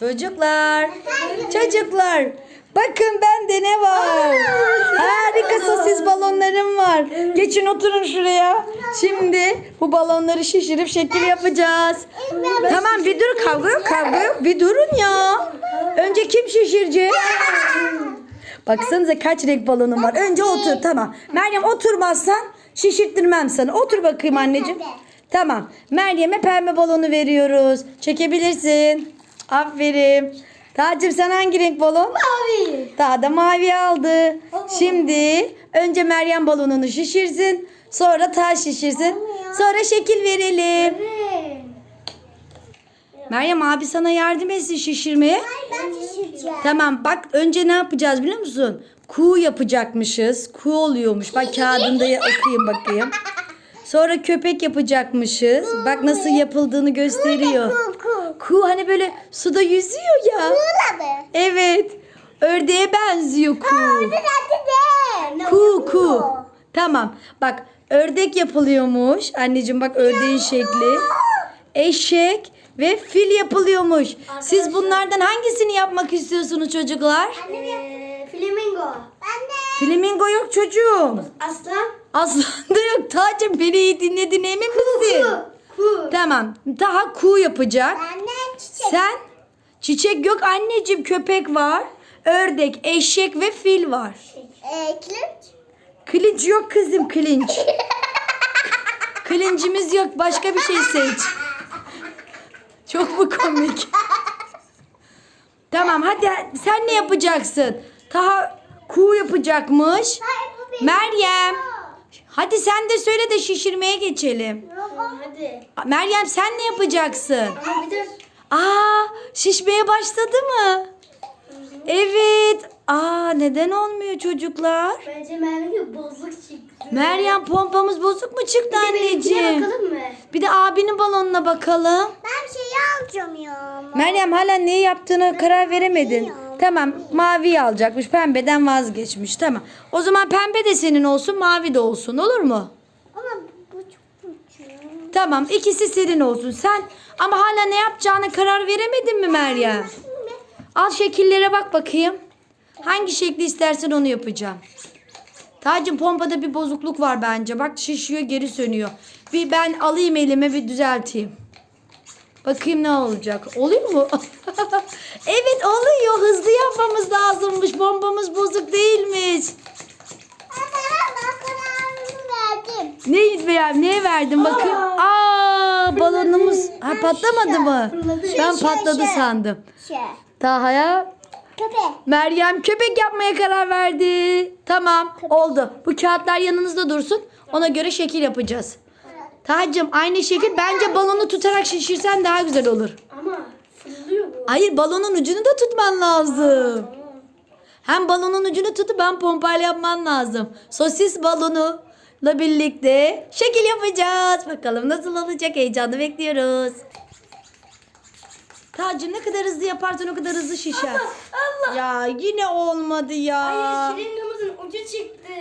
Çocuklar, çocuklar. Bakın bende ne var? Harika sosis balonlarım var. Geçin oturun şuraya. Şimdi bu balonları şişirip şekil yapacağız. Tamam bir dur kavga yok kavga yok. Bir durun ya. Önce kim şişirecek? Baksanıza kaç renk balonum var. Önce otur tamam. Meryem oturmazsan şişirttirmem sana. Otur bakayım anneciğim. Tamam. Meryem'e pembe balonu veriyoruz. Çekebilirsin. Aferin. Tacım sen hangi renk balon? Mavi. Daha da mavi aldı. Şimdi önce Meryem balonunu şişirsin. Sonra taş şişirsin. Sonra şekil verelim. Evet. Meryem abi sana yardım etsin şişirmeye. Ben şişireceğim. Tamam bak önce ne yapacağız biliyor musun? Kuğu yapacakmışız. Kuğu oluyormuş. Bak kağıdında ya- okuyayım bakayım. Sonra köpek yapacakmışız. Bak nasıl yapıldığını gösteriyor. Kuğu hani böyle suda yüzüyor ya. Kuğuladı. Evet. Ördeğe benziyor kuğu. Hadi de. Ku ku. Tamam. Bak ördek yapılıyormuş. Anneciğim bak ördeğin şekli. Eşek ve fil yapılıyormuş. Siz bunlardan hangisini yapmak istiyorsunuz çocuklar? Ee, flamingo. Ben de. Flamingo yok çocuğum. Aslan. Aslan da yok. Tacım beni iyi dinledin emin misin? Ku. Tamam. Daha kuğu yapacak. Ben de çiçek. Sen? Çiçek yok anneciğim köpek var. Ördek, eşek ve fil var. Ee, kılıç. Kılıç yok kızım kılıç. Kılıncımız yok başka bir şey seç. Çok mu komik? Tamam hadi sen ne yapacaksın? Taha kuğu yapacakmış. Hayır bu benim. Meryem. Hadi sen de söyle de şişirmeye geçelim. Hadi. Meryem sen ne yapacaksın? Ama bir Aa şişmeye başladı mı? Evet. Aa neden olmuyor çocuklar? bence Merve bozuk çıktı. Meryem pompamız bozuk mu çıktı Benimkine anneciğim? bakalım mı? Bir de abinin balonuna bakalım. Ben şeyi alacağım ya. Meryem hala ne yaptığına karar veremedin. Tamam maviyi alacakmış pembeden vazgeçmiş tamam. O zaman pembe de senin olsun mavi de olsun olur mu? Ama bu çok küçük. Tamam ikisi senin olsun sen ama hala ne yapacağına karar veremedin mi Meryem? Al şekillere bak bakayım. Hangi şekli istersen onu yapacağım. Tacım pompada bir bozukluk var bence. Bak şişiyor geri sönüyor. Bir ben alayım elime bir düzelteyim. Bakayım ne olacak. Oluyor mu? evet oluyor. Hızlı yapmamız lazımmış. Bombamız bozuk verdim. Ne ver, neye verdin bakayım? Aa, balonumuz ha, patlamadı mı? Ben Şey, patladı şey. sandım. Şey. Taha'ya Köpek. Meryem köpek yapmaya karar verdi. Tamam oldu. Bu kağıtlar yanınızda dursun. Ona göre şekil yapacağız. Taha'cığım aynı şekil bence balonu tutarak şişirsen daha güzel olur. Ama fırlıyor bu. Hayır balonun ucunu da tutman lazım. Hem balonun ucunu tutup hem pompayla yapman lazım. Sosis balonuyla birlikte şekil yapacağız. Bakalım nasıl olacak heyecanla bekliyoruz. Tacım ne kadar hızlı yaparsan o kadar hızlı şişer. Allah. Ya yine olmadı ya. Hayır şiringamızın ucu çıktı.